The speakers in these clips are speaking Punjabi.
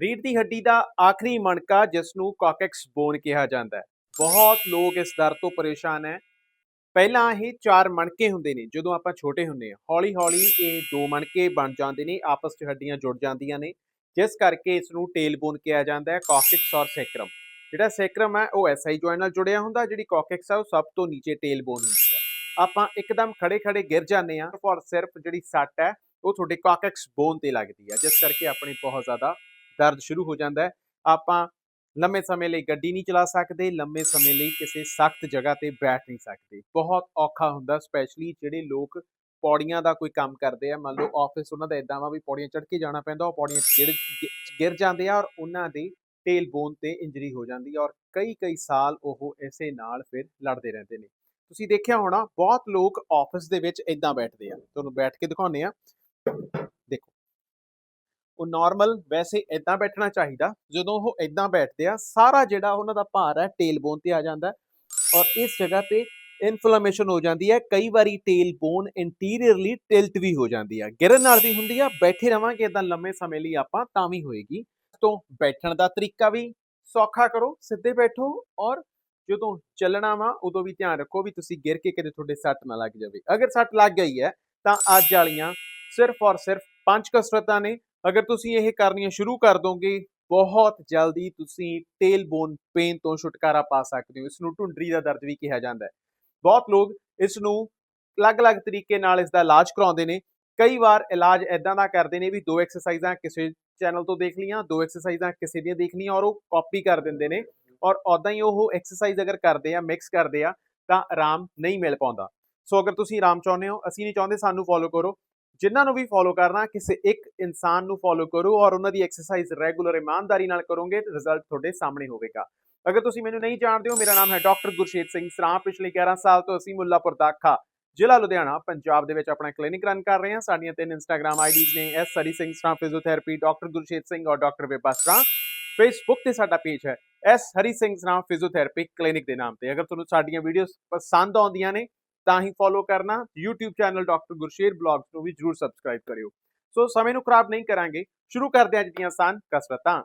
ਰੀੜ ਦੀ ਹੱਡੀ ਦਾ ਆਖਰੀ ਮਣਕਾ ਜਿਸ ਨੂੰ ਕਾਕੈਕਸ ਬੋਨ ਕਿਹਾ ਜਾਂਦਾ ਹੈ। ਬਹੁਤ ਲੋਕ ਇਸ ਦਰਦ ਤੋਂ ਪਰੇਸ਼ਾਨ ਹੈ। ਪਹਿਲਾਂ ਇਹ ਚਾਰ ਮਣਕੇ ਹੁੰਦੇ ਨੇ, ਜਦੋਂ ਆਪਾਂ ਛੋਟੇ ਹੁੰਦੇ ਹਾਂ। ਹੌਲੀ ਹੌਲੀ ਇਹ ਦੋ ਮਣਕੇ ਬਣ ਜਾਂਦੇ ਨੇ, ਆਪਸ 'ਚ ਹੱਡੀਆਂ ਜੁੜ ਜਾਂਦੀਆਂ ਨੇ। ਜਿਸ ਕਰਕੇ ਇਸ ਨੂੰ ਟੇਲ ਬੋਨ ਕਿਹਾ ਜਾਂਦਾ ਹੈ, ਕਾਕੈਕਸ ਔਰ ਸੈਕਰਮ। ਜਿਹੜਾ ਸੈਕਰਮ ਹੈ, ਉਹ ਐਸਆਈ ਜੁਆਇੰਟ ਨਾਲ ਜੁੜਿਆ ਹੁੰਦਾ, ਜਿਹੜੀ ਕਾਕੈਕਸ ਹੈ, ਉਹ ਸਭ ਤੋਂ ਨੀਚੇ ਟੇਲ ਬੋਨ ਹੁੰਦੀ ਹੈ। ਆਪਾਂ ਇੱਕਦਮ ਖੜੇ ਖੜੇ ਗਿਰ ਜਾਂਦੇ ਹਾਂ ਔਰ ਸਿਰਫ ਜਿਹੜੀ ਸੱਟ ਹੈ, ਉਹ ਤੁਹਾਡੇ ਕਾਕੈਕਸ ਬੋਨ ਤੇ ਲੱਗਦੀ ਹੈ, ਜਿਸ ਕਰਕੇ ਆਪਣੇ ਬਹੁਤ ਜ਼ਿਆਦਾ ਦਰਦ ਸ਼ੁਰੂ ਹੋ ਜਾਂਦਾ ਹੈ। ਆਪਾਂ ਲੰਮੇ ਸਮੇਂ ਲਈ ਗੱਡੀ ਨਹੀਂ ਚਲਾ ਸਕਦੇ, ਲੰਮੇ ਸਮੇਂ ਲਈ ਕਿਸੇ ਸਖਤ ਜਗ੍ਹਾ ਤੇ ਬੈਠ ਨਹੀਂ ਸਕਦੇ। ਬਹੁਤ ਔਖਾ ਹੁੰਦਾ, ਸਪੈਸ਼ਲੀ ਜਿਹੜੇ ਲੋਕ ਪੌੜੀਆਂ ਦਾ ਕੋਈ ਕੰਮ ਕਰਦੇ ਆ। ਮੰਨ ਲਓ ਆਫਿਸ ਉਹਨਾਂ ਦਾ ਇਦਾਂ ਵਾ ਵੀ ਪੌੜੀਆਂ ਚੜ੍ਹ ਕੇ ਜਾਣਾ ਪੈਂਦਾ, ਉਹ ਪੌੜੀਆਂ ਗਿਰ ਗਿਰ ਜਾਂਦੇ ਆ ਔਰ ਉਹਨਾਂ ਦੇ ਟੇਲ ਬੋਨ ਤੇ ਇੰਜਰੀ ਹੋ ਜਾਂਦੀ ਹੈ ਔਰ ਕਈ ਕਈ ਸਾਲ ਉਹ ਇਸੇ ਨਾਲ ਫਿਰ ਲੜਦੇ ਰਹਿੰਦੇ ਨੇ। ਤੁਸੀਂ ਦੇਖਿਆ ਹੋਣਾ, ਬਹੁਤ ਲੋਕ ਆਫਿਸ ਦੇ ਵਿੱਚ ਇਦਾਂ ਬੈਠਦੇ ਆ। ਤੁਹਾਨੂੰ ਬੈਠ ਕੇ ਦਿਖਾਉਂਦੇ ਆ। ਉਹ ਨਾਰਮਲ ਵੈਸੇ ਇਦਾਂ ਬੈਠਣਾ ਚਾਹੀਦਾ, ਜਦੋਂ ਉਹ ਇਦਾਂ ਬੈਠਦੇ ਆ, ਸਾਰਾ ਜਿਹੜਾ ਉਹਨਾਂ ਦਾ ਭਾਰ ਹੈ ਟੇਲ ਬੋਨ ਤੇ ਆ ਜਾਂਦਾ ਔਰ ਇਸ ਜਗ੍ਹਾ ਤੇ ਇਨਫਲੇਮੇਸ਼ਨ ਹੋ ਜਾਂਦੀ ਹੈ, ਕਈ ਵਾਰੀ ਟੇਲ ਬੋਨ ਇੰਟੀਰੀਅਰਲੀ ਟਿਲਟ ਵੀ ਹੋ ਜਾਂਦੀ ਹੈ। ਗਿਰਨ ਨਾਲ ਵੀ ਹੁੰਦੀ ਆ, ਬੈਠੇ ਰਵਾਂਗੇ ਇਦਾਂ ਲੰਮੇ ਸਮੇਂ ਲਈ ਆਪਾਂ, ਤਾਂ ਵੀ ਹੋਏਗੀ। ਤੋਂ ਬੈਠਣ ਦਾ ਤਰੀਕਾ ਵੀ ਸੌਖਾ ਕਰੋ, ਸਿੱਧੇ ਬੈਠੋ ਔਰ ਜਦੋਂ ਚੱਲਣਾ ਵਾ, ਉਦੋਂ ਵੀ ਧਿਆਨ ਰੱਖੋ ਵੀ ਤੁਸੀਂ ਗਿਰ ਕੇ ਕਿਤੇ ਤੁਹਾਡੇ ਸੱਟ ਨਾ ਲੱਗ ਜਾਵੇ। ਅਗਰ ਸੱਟ ਲੱਗ ਗਈ ਹੈ, ਤਾਂ ਅੱਜ ਵਾਲੀਆਂ ਸਿਰਫ ਔਰ ਸਿਰਫ ਪੰਜ ਕਸਰਤਾਂ ਨੇ ਅਗਰ ਤੁਸੀਂ ਇਹ ਕਰਨੀਆਂ ਸ਼ੁਰੂ ਕਰ ਦੋਗੇ, ਬਹੁਤ ਜਲਦੀ ਤੁਸੀਂ ਟੇਲ ਬੋਨ ਪੇਨ ਤੋਂ ਛੁਟਕਾਰਾ ਪਾ ਸਕਦੇ ਹੋ। ਇਸ ਨੂੰ ਢੁੰਡਰੀ ਦਾ ਦਰਦ ਵੀ ਕਿਹਾ ਜਾਂਦਾ ਹੈ। ਬਹੁਤ ਲੋਕ ਇਸ ਨੂੰ ਅਲੱਗ-ਅਲੱਗ ਤਰੀਕੇ ਨਾਲ ਇਸ ਦਾ ਇਲਾਜ ਕਰਾਉਂਦੇ ਨੇ। ਕਈ ਵਾਰ ਇਲਾਜ ਇਦਾਂ ਦਾ ਕਰਦੇ ਨੇ ਵੀ ਦੋ ਐਕਸਰਸਾਈਜ਼ਾਂ ਕਿਸੇ ਚੈਨਲ ਤੋਂ ਦੇਖ ਲੀਆਂ ਦੋ ਐਕਸਰਸਾਈਜ਼ਾਂ ਕਿਸੇ ਦੀਆਂ ਦੇਖ ਲੀਆਂ ਔਰ ਉਹ ਕਾਪੀ ਕਰ ਦਿੰਦੇ ਨੇ ਔਰ ਉਦਾਂ ਹੀ ਉਹ ਐਕਸਰਸਾਈਜ਼ ਅਗਰ ਕਰਦੇ ਆ ਮਿਕਸ ਕਰਦੇ ਆ, ਤਾਂ ਆਰਾਮ ਨਹੀਂ ਮਿਲ ਪਾਉਂਦਾ। ਸੋ ਅਗਰ ਤੁਸੀਂ ਆਰਾਮ ਚਾਹੁੰਦੇ ਹੋ, ਅਸੀਂ ਨਹੀਂ ਚਾਹੁੰਦੇ ਸਾਨੂੰ ਫੋਲੋ ਕਰੋ। ਜਿਨ੍ਹਾਂ ਨੂੰ ਵੀ ਫੋਲੋ ਕਰਨਾ, ਕਿਸੇ ਇੱਕ ਇਨਸਾਨ ਨੂੰ ਫੋਲੋ ਕਰੋ ਔਰ ਉਹਨਾਂ ਦੀ ਐਕਸਰਸਾਈਜ਼ ਰੈਗੂਲਰ ਇਮਾਨਦਾਰੀ ਨਾਲ ਕਰੋਗੇ, ਤਾਂ ਰਿਜ਼ਲਟ ਤੁਹਾਡੇ ਸਾਹਮਣੇ ਹੋਵੇਗਾ। ਅਗਰ ਤੁਸੀਂ ਮੈਨੂੰ ਨਹੀਂ ਜਾਣਦੇ ਹੋ, ਮੇਰਾ ਨਾਮ ਹੈ ਡਾਕਟਰ ਗੁਰਸ਼ੇਤ ਸਿੰਘ ਸਰਾਂ ਪਿਛਲੇ 11 ਸਾਲ ਤੋਂ ਅਸੀਂ ਮੁੱਲਾਪੁਰ ਦਾਖਾ ਜ਼ਿਲ੍ਹਾ ਲੁਧਿਆਣਾ, ਪੰਜਾਬ ਦੇ ਵਿੱਚ ਆਪਣਾ ਕਲੀਨਿਕ ਰਨ ਕਰ ਰਹੇ ਹਾਂ। ਸਾਡੀਆਂ ਤਿੰਨ ਇੰਸਟਾਗ੍ਰam ਆਈਡੀਜ਼ ਨੇ S Hari Singh Sran physiotherapy doctor Gurshet Singh ਔਰ ਡਾਕਟਰ ਵਿਪਾ ਸਰਾਂ ਫੇਸਬੁੱਕ ਤੇ ਸਾਡਾ ਪੇਜ ਹੈ S Hari Singh Sran physiotherapy clinic ਦੇ ਨਾਮ ਤੇ। ਅਗਰ ਤੁਹਾਨੂੰ ਸਾਡੀਆਂ ਵੀਡੀਓਜ਼ ਪਸੰਦ ਆਉਂਦੀਆਂ ਨੇ ਤਾਂ ਹੀ ਫੋਲੋ ਕਰਨਾ। YouTube channel doctor Gursher blogs ਨੂੰ ਵੀ ਜਰੂਰ ਸਬਸਕ੍ਰਾਈਬ ਕਰਿਓ। ਸੋ ਸਮੇਂ ਨੂੰ ਖਰਾਬ ਨਹੀਂ ਕਰਾਂਗੇ। ਸ਼ੁਰੂ ਕਰਦੇ ਹਾਂ ਅੱਜ ਦੀਆਂ ਆਸਾਨ ਕਸਰਤਾਂ।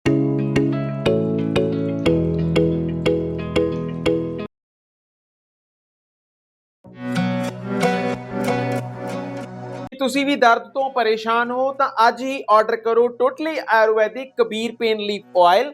ਤੁਸੀਂ ਵੀ ਦਰਦ ਤੋਂ ਪਰੇਸ਼ਾਨ ਹੋ ਤਾਂ ਅੱਜ ਹੀ ਆਰਡਰ ਕਰੋ totally Ayurvedic Kabir pain leaf oil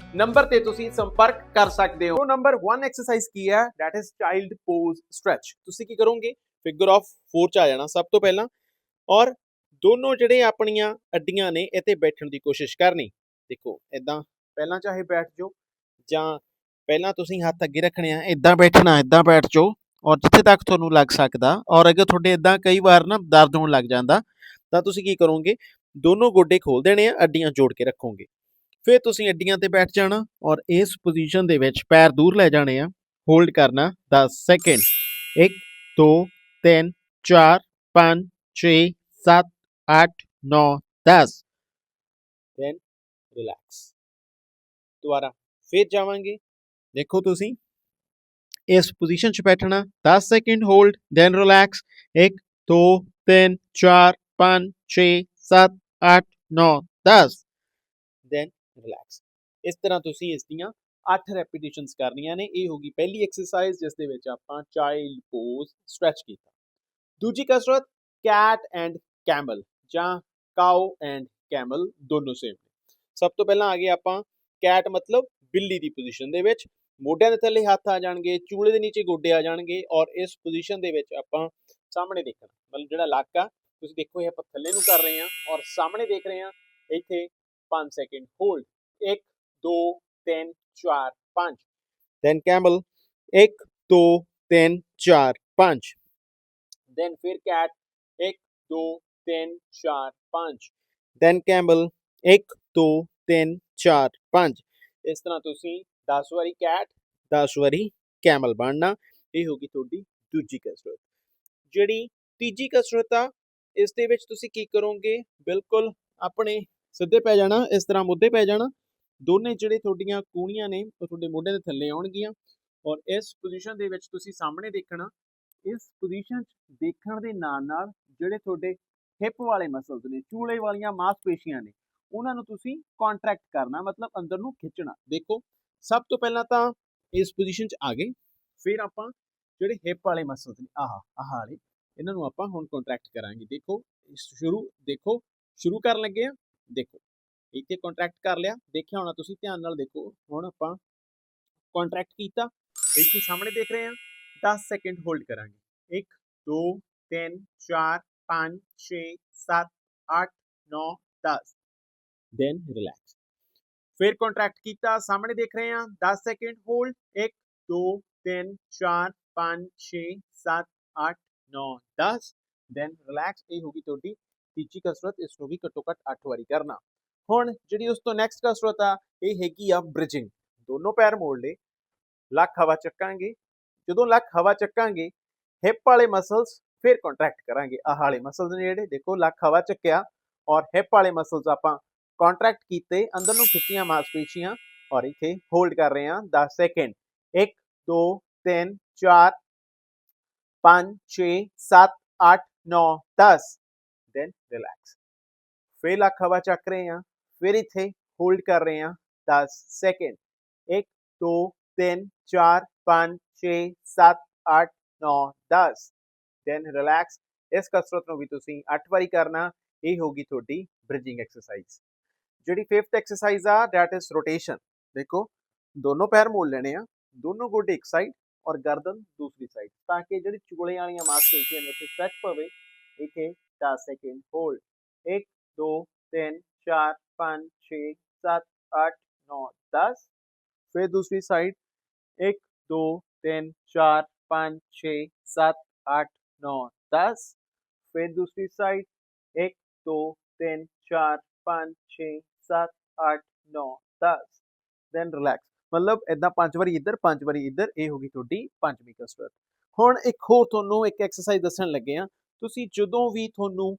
number ਤੇ ਤੁਸੀਂ ਸੰਪਰਕ ਕਰ ਸਕਦੇ ਹੋ। ਨੰਬਰ 1 ਐਕਸਰਸਾਈਜ਼ ਕੀ ਹੈ? That is child pose stretch ਤੁਸੀਂ ਕੀ ਕਰੋਗੇ? ਫਿਗਰ ਆਫ 4 ਚ ਆ ਜਾਣਾ ਸਭ ਤੋਂ ਪਹਿਲਾਂ। ਔਰ ਦੋਨੋਂ ਜਿਹੜੇ ਆਪਣੀਆਂ ਅੱਡੀਆਂ ਨੇ ਇਹ ਬੈਠਣ ਦੀ ਕੋਸ਼ਿਸ਼ ਕਰਨੀ। ਦੇਖੋ ਇਦਾਂ ਪਹਿਲਾਂ ਚਾਹੇ ਬੈਠ ਜਾਓ, ਜਾਂ ਪਹਿਲਾਂ ਤੁਸੀਂ ਹੱਥ ਅੱਗੇ ਰੱਖਣੇ ਆ ਇਦਾਂ ਬੈਠਣਾ ਇਦਾਂ ਬੈਠ ਜਾਓ, ਔਰ ਜਿੱਥੇ ਤੱਕ ਤੁਹਾਨੂੰ ਲੱਗ ਸਕਦਾ, ਔਰ ਅਗਰ ਤੁਹਾਡੇ ਇਦਾਂ ਕਈ ਵਾਰ ਨਾ ਦਰਦ ਹੋਣ ਲੱਗ ਜਾਂਦਾ, ਤਾਂ ਤੁਸੀਂ ਕੀ ਕਰੋਗੇ? ਦੋਨੋਂ ਗੋਡੇ ਖੋਲ ਦੇਣੇ ਆ, ਅੱਡੀਆਂ ਜੋੜ ਕੇ ਰੱਖੋਗੇ। ਫਿਰ ਤੁਸੀਂ ਅੱਡੀਆਂ ਤੇ ਬੈਠ ਜਾਣਾ ਔਰ ਇਸ ਪੋਜੀਸ਼ਨ ਦੇ ਵਿੱਚ ਪੈਰ ਦੂਰ ਲੈ ਜਾਣੇ ਆ। ਹੋਲਡ ਕਰਨਾ 10 ਸੈਕਿੰਡ 1 2 3 4 5 6 7 8 9 10 ਦੈਨ ਰਿਲੈਕਸ ਦੁਬਾਰਾ ਫਿਰ ਜਾਵਾਂਗੇ। ਦੇਖੋ ਤੁਸੀਂ, ਇਸ ਪੋਜੀਸ਼ਨ 'ਚ ਬੈਠਣਾ 10 second hold then relax 1 2 3 4 5 6 7 8 9 10 relax ਇਸ ਤਰ੍ਹਾਂ ਤੁਸੀਂ ਇਸ ਦੀਆਂ 8 ਰੈਪੀਟੀਸ਼ਨਸ ਕਰਨੀਆਂ ਨੇ, ਇਹ ਹੋਗੀ ਪਹਿਲੀ ਐਕਸਰਸਾਈਜ਼ ਜਿਸ ਦੇ ਵਿੱਚ ਆਪਾਂ ਚਾਈਲਡ ਪੋਜ਼ ਸਟ੍ਰੈਚ ਕੀਤਾ। ਦੂਜੀ ਕਸਰਤ ਕੈਟ ਐਂਡ ਕੈਮਲ ਜਾਂ ਕਾਓ ਐਂਡ ਕੈਮਲ ਦੋਨੋਂ ਸੇਮ ਨੇ। ਸਭ ਤੋਂ ਪਹਿਲਾਂ ਆ ਗਏ ਆਪਾਂ ਕੈਟ ਮਤਲਬ ਬਿੱਲੀ ਦੀ ਪੋਜੀਸ਼ਨ ਦੇ ਵਿੱਚ। ਮੋਢਿਆਂ ਦੇ ਥੱਲੇ ਹੱਥ ਆ ਜਾਣਗੇ, ਚੂਲੇ ਦੇ ਨੀਚੇ ਗੋਡੇ ਆ ਜਾਣਗੇ ਔਰ ਇਸ ਪੋਜੀਸ਼ਨ ਦੇ ਵਿੱਚ ਆਪਾਂ ਸਾਹਮਣੇ ਦੇਖਣਾ। ਮਤਲਬ ਜਿਹੜਾ ਲੱਕ ਆ ਤੁਸੀਂ ਦੇਖੋ ਇਹ ਆਪਾਂ ਥੱਲੇ ਨੂੰ ਕਰ ਰਹੇ ਹਾਂ ਔਰ ਸਾਹਮਣੇ ਦੇਖ ਰਹੇ ਹਾਂ, ਇੱਥੇ 5 second hold 1 2 3 4 5 then camel 1 2 3 4 5 then ਫਿਰ ਕੈਟ 1 2 3 4 5 ਦੈਨ ਕੈਮਲ 1 2 3 4 5 ਇਸ ਤਰ੍ਹਾਂ ਤੁਸੀਂ 10 ਵਾਰੀ ਕੈਟ 10 ਵਾਰੀ ਕੈਮਲ ਬਣਨਾ ਇਹ ਹੋਗੀ ਤੁਹਾਡੀ ਦੂਜੀ ਕਸਰਤ ਜਿਹੜੀ ਤੀਜੀ ਕਸਰਤ ਆ ਇਸ ਦੇ ਵਿੱਚ ਤੁਸੀਂ ਕੀ ਕਰੋਗੇ ਬਿਲਕੁਲ ਆਪਣੇ ਸਿੱਧੇ ਪੈ ਜਾਣਾ, ਇਸ ਤਰ੍ਹਾਂ ਮੁੱਦੇ ਪੈ ਜਾਣਾ। ਦੋਨੇ ਜਿਹੜੇ ਤੁਹਾਡੀਆਂ ਕੂਣੀਆਂ ਨੇ, ਉਹ ਤੁਹਾਡੇ ਮੋਢੇ ਦੇ ਥੱਲੇ ਆਉਣਗੀਆਂ। ਔਰ ਇਸ ਪੋਜੀਸ਼ਨ ਦੇ ਵਿੱਚ ਤੁਸੀਂ ਸਾਹਮਣੇ ਦੇਖਣਾ, ਇਸ ਪੋਜੀਸ਼ਨ 'ਚ ਦੇਖਣ ਦੇ ਨਾਲ ਨਾਲ ਜਿਹੜੇ ਤੁਹਾਡੇ ਹਿਪ ਵਾਲੇ ਮਸਲਸ ਨੇ, ਚੂਲੇ ਵਾਲੀਆਂ ਮਾਸਪੇਸ਼ੀਆਂ ਨੇ, ਉਹਨਾਂ ਨੂੰ ਤੁਸੀਂ ਕੰਟਰੈਕਟ ਕਰਨਾ, ਮਤਲਬ ਅੰਦਰ ਨੂੰ ਖਿੱਚਣਾ। ਦੇਖੋ, ਸਭ ਤੋਂ ਪਹਿਲਾਂ ਤਾਂ ਇਸ ਪੋਜੀਸ਼ਨ 'ਚ ਆ ਗਏ। ਫਿਰ ਆਪਾਂ ਜਿਹੜੇ ਹਿਪ ਵਾਲੇ ਮਸਲਸ ਨੇ, ਆਹ ਆਹ ਵਾਲੇ, ਇਹਨਾਂ ਨੂੰ ਆਪਾਂ ਹੁਣ ਕੰਟਰੈਕਟ ਕਰਾਂਗੇ। ਦੇਖੋ, ਸ਼ੁਰੂ ਦੇਖੋ, ਸ਼ੁਰੂ ਕਰਨ ਲੱਗੇ ਆ। ਦੇਖੋ ਇੱਥੇ ਕੰਟਰੈਕਟ ਕਰ ਲਿਆ, ਦੇਖਿਆ ਹੋਣਾ ਤੁਸੀਂ, ਧਿਆਨ ਨਾਲ ਦੇਖੋ, ਹੁਣ ਆਪਾਂ ਕੰਟਰੈਕਟ ਕੀਤਾ ਇੱਥੇ ਸਾਹਮਣੇ ਦੇਖ ਰਹੇ ਆ 10 ਸੈਕਿੰਡ ਹੋਲਡ ਕਰਾਂਗੇ 1 2 3 4 5 6 7 8 9 10 ਦੈਨ ਰਿਲੈਕਸ ਫਿਰ ਕੰਟਰੈਕਟ ਕੀਤਾ, ਸਾਹਮਣੇ ਦੇਖ ਰਹੇ ਹਾਂ 10 ਸੈਕਿੰਡ ਹੋਲਡ 1 2 3 4 5 6 7 8 9 10 ਦੈਨ ਰਿਲੈਕਸ ਇਹ ਹੋਗੀ ਤੁਹਾਡੀ ਤੀਜੀ ਕਸਰਤ ਇਸ ਨੂੰ ਵੀ ਘੱਟੋ ਘੱਟ 8 ਵਾਰੀ ਕਰਨਾ। ਹੁਣ ਜਿਹੜੀ ਉਸ ਤੋਂ ਨੈਕਸਟ ਕਸਰਤ ਆ, ਇਹ ਹੈਗੀ ਆ ਬ੍ਰਿਜਿੰਗ ਦੋਨੋਂ ਪੈਰ ਮੋੜ ਲਏ ਲੱਕ ਹਵਾ ਚੱਕਾਂਗੇ। ਜਦੋਂ ਲੱਕ ਹਵਾ ਚੱਕਾਂਗੇ ਹਿਪ ਵਾਲੇ ਮਸਲਸ ਫਿਰ ਕੰਟਰੈਕਟ ਕਰਾਂਗੇ। ਆਹ ਵਾਲੇ ਮਸਲਸ ਨੇ ਜਿਹੜੇ, ਦੇਖੋ ਲੱਕ ਹਵਾ ਚੱਕਿਆ ਔਰ ਹਿਪ ਵਾਲੇ ਮਸਲਸ ਆਪਾਂ ਕੰਟਰੈਕਟ ਕੀਤੇ, ਅੰਦਰ ਨੂੰ ਖਿੱਚੀਆਂ ਮਾਸਪੇਸ਼ੀਆਂ ਔਰ ਇੱਥੇ ਹੋਲਡ ਕਰ ਰਹੇ ਹਾਂ 10 ਸੈਕਿੰਡ 1 2 3 4 5 6 7 8 9 10 ਦੈਨ ਰਿਲੈਕਸ ਫਿਰ ਲੱਕ ਹਵਾ ਚੱਕ ਰਹੇ ਹਾਂ ਫਿਰ ਇੱਥੇ ਹੋਲਡ ਕਰ ਰਹੇ ਹਾਂ 10 ਸੈਕਿੰਡ 1 2 3 4 5 6 7 8 9 10 ਦੈਨ ਰਿਲੈਕਸ ਇਸ ਕਸਰਤ ਨੂੰ ਵੀ ਤੁਸੀਂ 8 ਵਾਰੀ ਕਰਨਾ ਇਹ ਹੋਗੀ ਤੁਹਾਡੀ ਬ੍ਰਿਜਿੰਗ ਐਕਸਰਸਾਈਜ਼ ਜਿਹੜੀ 5th ਐਕਸਰਸਾਈਜ਼ ਆ ਦੈਟ ਇਜ਼ ਰੋਟੇਸ਼ਨ ਦੇਖੋ ਦੋਨੋਂ ਪੈਰ ਮੋੜ ਲੈਣੇ ਆ ਦੋਨੋਂ ਗੋਡੇ ਇੱਕ ਸਾਈਡ ਔਰ ਗਰਦਨ ਦੂਸਰੀ ਸਾਈਡ ਤਾਂ ਕਿ ਜਿਹੜੀ ਚੁਗਲੇ ਵਾਲੀਆਂ ਮਾਸਪੇਸ਼ੀਆਂ ਨੇ ਉੱਥੇ ਸਟ੍ਰੈਚ ਪਵੇ ਇੱਥੇ 10 ਸੈਕਿੰਡ ਹੋਲਡ 1 2 3 4 5 6 7 8 9 10 ਫਿਰ ਦੂਸਰੀ ਸਾਈਡ 1 2 3 4 5 6 7 8 9 10 ਫਿਰ ਦੂਸਰੀ ਸਾਈਡ 1 2 3 4 5 6 7 8 9 10 ਦੈਨ ਰਿਲੈਕਸ ਮਤਲਬ ਇਦਾਂ ਪੰਜ ਵਾਰੀ ਇੱਧਰ ਪੰਜ ਵਾਰੀ ਇੱਧਰ ਇਹ ਹੋ ਗਈ ਤੁਹਾਡੀ ਪੰਜਵੀਂ ਕਸਰਤ ਹੁਣ ਇੱਕ ਹੋਰ ਤੁਹਾਨੂੰ ਇੱਕ ਐਕਸਰਸਾਈਜ਼ ਦੱਸਣ ਲੱਗੇ ਆ ਤੁਸੀਂ ਜਦੋਂ ਵੀ ਤੁਹਾਨੂੰ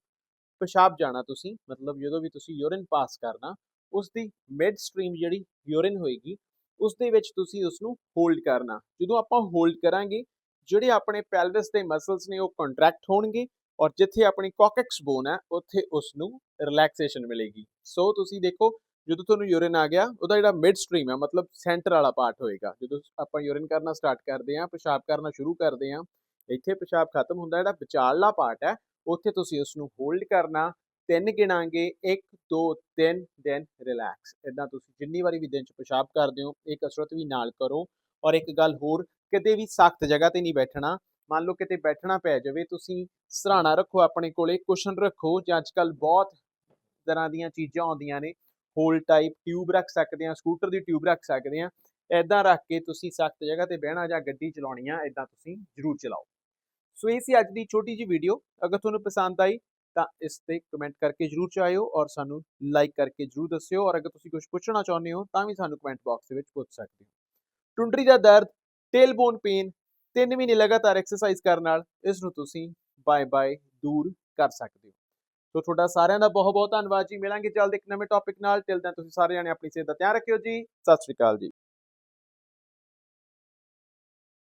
ਪਿਸ਼ਾਬ ਜਾਣਾ ਤੁਸੀਂ, ਮਤਲਬ ਜਦੋਂ ਵੀ ਤੁਸੀਂ ਯੂਰਿਨ ਪਾਸ ਕਰਨਾ ਉਸ ਦੀ ਮਿਡ ਸਟ੍ਰੀਮ ਜਿਹੜੀ ਯੂਰਿਨ ਹੋਏਗੀ ਉਸ ਦੇ ਵਿੱਚ ਤੁਸੀਂ ਉਸ ਨੂੰ ਹੋਲਡ ਕਰਨਾ। ਜਦੋਂ ਆਪਾਂ ਹੋਲਡ ਕਰਾਂਗੇ, ਜਿਹੜੇ ਆਪਣੇ ਪੈਲਵਿਸ ਦੇ ਮਸਲਸ ਨੇ ਉਹ ਕੰਟਰੈਕਟ ਹੋਣਗੇ ਔਰ ਜਿੱਥੇ ਆਪਣੀ ਕੋਕੈਕਸ ਬੋਨ ਹੈ, ਉੱਥੇ ਉਸ ਨੂੰ ਰਿਲੈਕਸੇਸ਼ਨ ਮਿਲੇਗੀ। ਸੋ ਤੁਸੀਂ ਦੇਖੋ, ਜਦੋਂ ਤੁਹਾਨੂੰ ਯੂਰਿਨ ਆ ਗਿਆ, ਉਹਦਾ ਜਿਹੜਾ ਮਿਡ ਸਟ੍ਰੀਮ ਹੈ, ਮਤਲਬ ਸੈਂਟਰ ਵਾਲਾ ਪਾਰਟ ਹੋਏਗਾ। ਜਦੋਂ ਆਪਾਂ ਯੂਰਿਨ ਕਰਨਾ ਸਟਾਰਟ ਕਰਦੇ ਹਾਂ, ਪਿਸ਼ਾਬ ਕਰਨਾ ਸ਼ੁਰੂ ਕਰਦੇ ਹਾਂ ਇੱਥੇ ਪਿਸ਼ਾਬ ਖਤਮ ਹੁੰਦਾ, ਜਿਹੜਾ ਵਿਚਾਲਲਾ ਪਾਰਟ ਹੈ, ਉੱਥੇ ਤੁਸੀਂ ਉਸ ਨੂੰ ਹੋਲਡ ਕਰਨਾ, ਤਿੰਨ ਗਿਣਾਂਗੇ 1 2 3 ਦੈਨ ਰਿਲੈਕਸ ਇਦਾਂ ਤੁਸੀਂ ਜਿੰਨੀ ਵਾਰੀ ਵੀ ਦਿਨ ਚ ਪਿਸ਼ਾਬ ਕਰਦੇ ਹੋ, ਇਹ ਕਸਰਤ ਵੀ ਨਾਲ ਕਰੋ। ਔਰ ਇੱਕ ਗੱਲ ਹੋਰ, ਕਿਤੇ ਵੀ ਸਖਤ ਜਗ੍ਹਾ ਤੇ ਨਹੀਂ ਬੈਠਣਾ, ਮੰਨ ਲਓ ਕਿਤੇ ਬੈਠਣਾ ਪੈ ਜਾਵੇ, ਤੁਸੀਂ ਸਰਾਣਾ ਰੱਖੋ ਆਪਣੇ ਕੋਲੇ ਕੁਸ਼ਨ ਰੱਖੋ, ਜਾਂ ਅੱਜਕੱਲ ਬਹੁਤ ਤਰ੍ਹਾਂ ਦੀਆਂ ਚੀਜ਼ਾਂ ਆਉਂਦੀਆਂ ਨੇ ਹੋਲ ਟਾਈਪ ਟਿਊਬ ਰੱਖ ਸਕਦੇ ਆ ਸਕੂਟਰ ਦੀ ਟਿਊਬ ਰੱਖ ਸਕਦੇ ਆ ਐਦਾਂ ਰੱਖ ਕੇ ਤੁਸੀਂ ਸਖਤ ਜਗ੍ਹਾ ਤੇ ਬਹਿਣਾ ਜਾਂ ਗੱਡੀ ਚਲਾਉਣੀ ਆ ਐਦਾਂ ਤੁਸੀਂ ਜ਼ਰੂਰ ਚਲਾਓ। ਸੋ ਇਹ ਸੀ ਅੱਜ ਦੀ ਛੋਟੀ ਜੀ ਵੀਡੀਓ ਅਗਰ ਤੁਹਾਨੂੰ ਪਸੰਦ ਆਈ, ਤਾਂ ਇਸ ਤੇ ਕਮੈਂਟ ਕਰਕੇ ਜ਼ਰੂਰ ਚਾਹਿਓ ਔਰ ਸਾਨੂੰ ਲਾਈਕ ਕਰਕੇ ਜ਼ਰੂਰ ਦੱਸਿਓ। ਔਰ ਅਗਰ ਤੁਸੀਂ ਕੁਝ ਪੁੱਛਣਾ ਚਾਹੁੰਦੇ ਹੋ, ਤਾਂ ਵੀ ਸਾਨੂੰ ਕਮੈਂਟ ਬਾਕਸ ਦੇ ਵਿੱਚ ਪੁੱਛ ਸਕਦੇ ਹੋ। ਟੁੰਡਰੀ ਦਾ ਦਰਦ ਟੇਲਬੋਨ ਪੇਨ ਤਿੰਨ ਮਹੀਨੇ ਲਗਾਤਾਰ ਐਕਸਰਸਾਈਜ਼ ਕਰਨ ਨਾਲ ਇਸ ਨੂੰ ਤੁਸੀਂ ਬਾਏ ਬਾਏ ਦੂਰ ਕਰ ਸਕਦੇ ਹੋ। ਸੋ ਤੁਹਾਡਾ ਸਾਰਿਆਂ ਦਾ ਬਹੁਤ ਬਹੁਤ ਧੰਨਵਾਦ ਜੀ। ਮਿਲਾਂਗੇ ਜਲਦ ਇੱਕ ਨਵੇਂ ਟੌਪਿਕ ਨਾਲ। ਟਿਲ ਦੈਨ ਤੁਸੀਂ ਸਾਰੇ ਜਾਣੇ ਆਪਣੀ ਸਿਹਤ ਦਾ ਧਿਆਨ ਰੱਖਿਓ ਜੀ। ਸਤਿ ਸ਼੍ਰੀ ਅਕਾਲ ਜੀ।